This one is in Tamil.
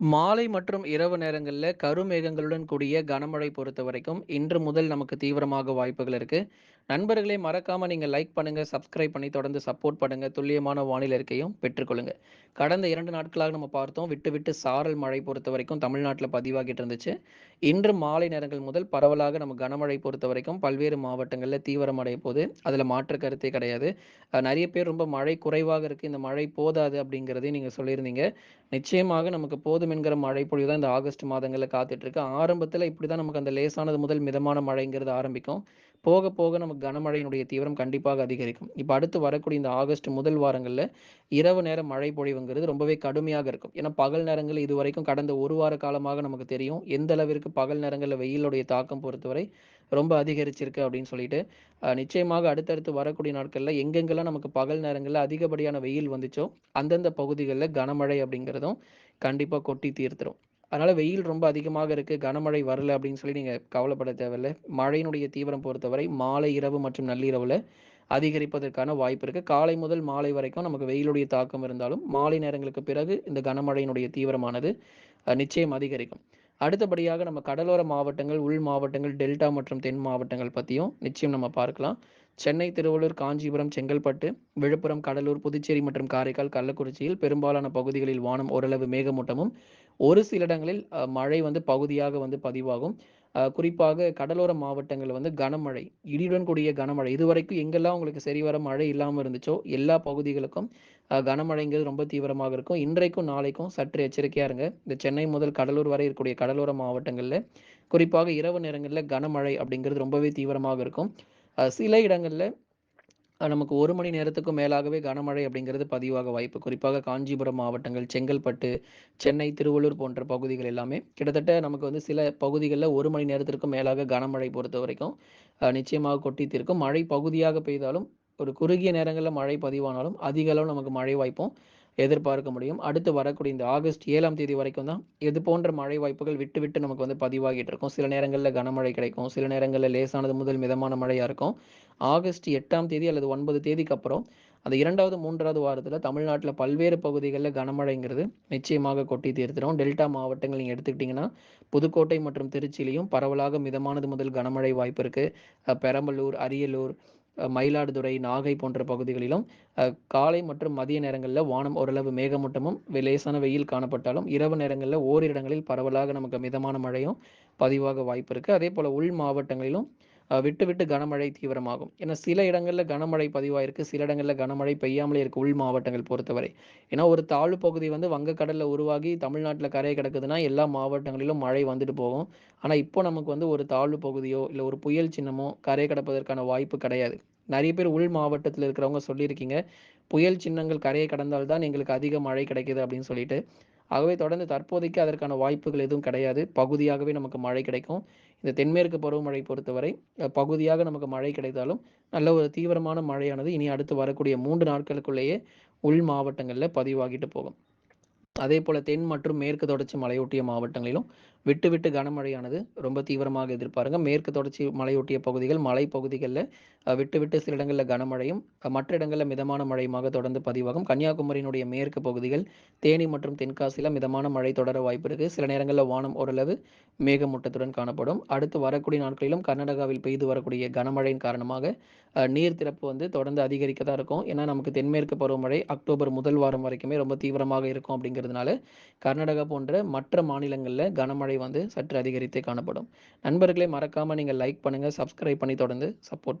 மாலை மற்றும் இரவு நேரங்களில் கருமேகங்களுடன் கூடிய கனமழை பொறுத்த வரைக்கும் இன்று முதல் நமக்கு தீவிரமாக வாய்ப்புகள் இருக்கு. நண்பர்களே மறக்காம நீங்க லைக் பண்ணுங்க, சப்ஸ்கிரைப் பண்ணி தொடர்ந்து சப்போர்ட் பண்ணுங்க. துல்லியமான வானிலை இருக்கையும் பெற்றுக்கொள்ளுங்க. கடந்த இரண்டு நாட்களாக நம்ம பார்த்தோம். விட்டு விட்டு சாரல் மழை பொறுத்த வரைக்கும் தமிழ்நாட்டில் பதிவாகிட்டு இருந்துச்சு. இன்று மாலை நேரங்கள் முதல் பரவலாக நம்ம கனமழை பொறுத்த வரைக்கும் பல்வேறு மாவட்டங்களில் தீவிரமடைய போது. அதில் மாற்று கருத்தே கிடையாது. நிறைய பேர் ரொம்ப மழை குறைவாக இருக்கு. இந்த மழை போதாது அப்படிங்கிறதையும் நீங்க சொல்லியிருந்தீங்க. நிச்சயமாக நமக்கு போதும் என்கிற மழை பொழிவு தான் இந்த ஆகஸ்ட் மாதங்களில் காத்துட்டு இருக்கு. ஆரம்பத்துல இப்படிதான் நமக்கு அந்த லேசானது முதல் மிதமான மழைங்கிறது ஆரம்பிக்கும். போக போக நமக்கு கனமழையினுடைய தீவிரம் கண்டிப்பாக அதிகரிக்கும். இப்போ அடுத்து வரக்கூடிய இந்த ஆகஸ்ட் முதல் வாரங்களில் இரவு நேர மழை பொழிவுங்கிறது ரொம்பவே கடுமையாக இருக்கும். ஏன்னா பகல் நேரங்களில் இதுவரைக்கும் கடந்த ஒரு வார காலமாக நமக்கு தெரியும். எந்த அளவிற்கு பகல் நேரங்களில் வெயிலுடைய தாக்கம் பொறுத்தவரை ரொம்ப அதிகரிச்சிருக்கு அப்படின்னு சொல்லிட்டு. நிச்சயமாக அடுத்தடுத்து வரக்கூடிய நாட்களில் எங்கெங்கெல்லாம் நமக்கு பகல் நேரங்களில் அதிகப்படியான வெயில் வந்துச்சோ, அந்தந்த பகுதிகளில் கனமழை அப்படிங்கிறதும் கண்டிப்பாக கொட்டி தீர்த்துரும். அதனால வெயில் ரொம்ப அதிகமாக இருக்கு, கனமழை வரல அப்படின்னு சொல்லி நீங்க கவலைப்பட தேவையில்ல. மழையினுடைய தீவிரம் பொறுத்தவரை மாலை, இரவு மற்றும் நள்ளிரவுல அதிகரிப்பதற்கான வாய்ப்பு இருக்கு. காலை முதல் மாலை வரைக்கும் நமக்கு வெயிலுடைய தாக்கம் இருந்தாலும், மாலை நேரங்களுக்கு பிறகு இந்த கனமழையினுடைய தீவிரமானது நிச்சயம் அதிகரிக்கும். அடுத்தபடியாக நம்ம கடலோர மாவட்டங்கள், உள் மாவட்டங்கள், டெல்டா மற்றும் தென் மாவட்டங்கள் பற்றியும் நிச்சயம் நம்ம பார்க்கலாம். சென்னை, திருவள்ளூர், காஞ்சிபுரம், செங்கல்பட்டு, விழுப்புரம், கடலூர், புதுச்சேரி மற்றும் காரைக்கால், கள்ளக்குறிச்சியில் பெரும்பாலான பகுதிகளில் வானம் ஓரளவு மேகமூட்டமும், ஒரு சில இடங்களில் மழை வந்து பகுதியாக வந்து பதிவாகும். குறிப்பாக கடலோர மாவட்டங்கள் வந்து கனமழை, இடியுடன் கூடிய கனமழை. இதுவரைக்கும் எங்கெல்லாம் உங்களுக்கு சரிவர மழை இல்லாமல் இருந்துச்சோ, எல்லா பகுதிகளுக்கும் கனமழைங்கிறது ரொம்ப தீவிரமாக இருக்கும். இன்றைக்கும், நாளைக்கும் சற்று எச்சரிக்கையாக இருங்க. இந்த சென்னை முதல் கடலூர் வரை இருக்கக்கூடிய கடலோர மாவட்டங்களில் குறிப்பாக இரவு நேரங்களில் கனமழை அப்படிங்கிறது ரொம்பவே தீவிரமாக இருக்கும். சில இடங்களில் நமக்கு ஒரு மணி நேரத்துக்கும் மேலாகவே கனமழை அப்படிங்கிறது பதிவாக வாய்ப்பு. குறிப்பாக காஞ்சிபுரம் மாவட்டங்கள், செங்கல்பட்டு, சென்னை, திருவள்ளூர் போன்ற பகுதிகள் எல்லாமே கிட்டத்தட்ட நமக்கு வந்து சில பகுதிகளில் ஒரு மணி நேரத்திற்கும் மேலாக கனமழை பொறுத்த வரைக்கும் நிச்சயமாக கொட்டி தீர்க்கும். மழை பகுதியாக பெய்தாலும், ஒரு குறுகிய நேரங்களில் மழை பதிவானாலும், அதிக அளவு நமக்கு மழை வாய்ப்பும் எதிர்பார்க்க முடியும். அடுத்து வரக்கூடிய இந்த ஆகஸ்ட் ஏழாம் தேதி வரைக்கும் தான் இது போன்ற மழை வாய்ப்புகள் விட்டு விட்டு நமக்கு வந்து பதிவாகிட்டு இருக்கும். சில நேரங்களில் கனமழை கிடைக்கும். சில நேரங்களில் லேசானது முதல் மிதமான மழையாக இருக்கும். ஆகஸ்ட் எட்டாம் தேதி அல்லது ஒன்பது தேதிக்கு அப்புறம் அந்த இரண்டாவது மூன்றாவது வாரத்தில் தமிழ்நாட்டில் பல்வேறு பகுதிகளில் கனமழைங்கிறது நிச்சயமாக கொட்டி தீர்த்திடும் டெல்டா மாவட்டங்கள் நீங்கள் எடுத்துக்கிட்டிங்கன்னா புதுக்கோட்டை மற்றும் திருச்சியிலையும் பரவலாக மிதமானது முதல் கனமழை வாய்ப்பு இருக்குது பெரம்பலூர், அரியலூர், மயிலாடுதுறை, நாகை போன்ற பகுதிகளிலும் காலை மற்றும் மதிய நேரங்களில் வானம் ஓரளவு மேகமூட்டமும், லேசான வெயில் காணப்பட்டாலும், இரவு நேரங்களில் ஓரிரு இடங்களில் பரவலாக நமக்கு மிதமான மழையும் பதிவாக வாய்ப்பு இருக்கு. அதேபோல உள் மாவட்டங்களிலும் விட்டு விட்டு கனமழை தீவிரமாகும். ஏன்னா சில இடங்களில் கனமழை பதிவாயிருக்கு. சில இடங்களில் கனமழை பெய்யாமலே இருக்கு உள் மாவட்டங்கள் பொறுத்தவரை. ஏன்னா ஒரு தாழ்வு பகுதி வந்து வங்கக்கடலில் உருவாகி தமிழ்நாட்டில் கரையை கிடக்குதுன்னா, எல்லா மாவட்டங்களிலும் மழை வந்துட்டு போகும். ஆனால் இப்போ நமக்கு வந்து ஒரு தாழ்வு பகுதியோ, இல்லை ஒரு புயல் சின்னமோ கரையை கடப்பதற்கான வாய்ப்பு கிடையாது. நிறைய பேர் உள் மாவட்டத்தில் இருக்கிறவங்க சொல்லியிருக்கீங்க. புயல் சின்னங்கள் கரையை கடந்தால் தான் எங்களுக்கு அதிக மழை கிடைக்குது அப்படின்னு சொல்லிட்டு. ஆகவே தொடர்ந்து தற்போதைக்கு அதற்கான வாய்ப்புகள் எதுவும் கிடையாது. பகுதியாகவே நமக்கு மழை கிடைக்கும். இந்த தென்மேற்கு பருவமழை பொறுத்தவரை பகுதியாக நமக்கு மழை கிடைத்தாலும், நல்ல ஒரு தீவிரமான மழையானது இனி அடுத்து வரக்கூடிய மூன்று நாட்களுக்குள்ளேயே உள் மாவட்டங்களில் பதிவாகிட்டு போகும். அதே போல தென் மற்றும் மேற்கு தொடர்ச்சி மலையொட்டிய மாவட்டங்களிலும் விட்டு விட்டு கனமழையானது ரொம்ப தீவிரமாக எதிர்பாருங்க. மேற்கு தொடர்ச்சி மலையொட்டிய பகுதிகள், மலை பகுதிகளில் விட்டு விட்டு சில இடங்களில் கனமழையும், மற்ற இடங்களில் மிதமான மழையுமாக தொடர்ந்து பதிவாகும். கன்னியாகுமரியினுடைய மேற்கு பகுதிகள், தேனி மற்றும் தென்காசியில மிதமான மழை தொடர வாய்ப்பு இருக்குது சில நேரங்களில் வானம் ஓரளவு மேகமூட்டத்துடன் காணப்படும். அடுத்து வரக்கூடிய நாட்களிலும் கர்நாடகாவில் பெய்து வரக்கூடிய கனமழையின் காரணமாக நீர் திறப்பு வந்து தொடர்ந்து அதிகரிக்க தான் இருக்கும். ஏன்னா நமக்கு தென்மேற்கு பருவமழை அக்டோபர் முதல் வாரம் வரைக்குமே ரொம்ப தீவிரமாக இருக்கும் அப்படிங்கிறதுனால, கர்நாடகா போன்ற மற்ற மாநிலங்களில் கனமழை வந்து சற்று அதிகரித்தே காணப்படும். நண்பர்களே மறக்காம நீங்க லைக் பண்ணுங்க, சப்ஸ்கிரைப் பண்ணி தொடர்ந்து சப்போர்ட்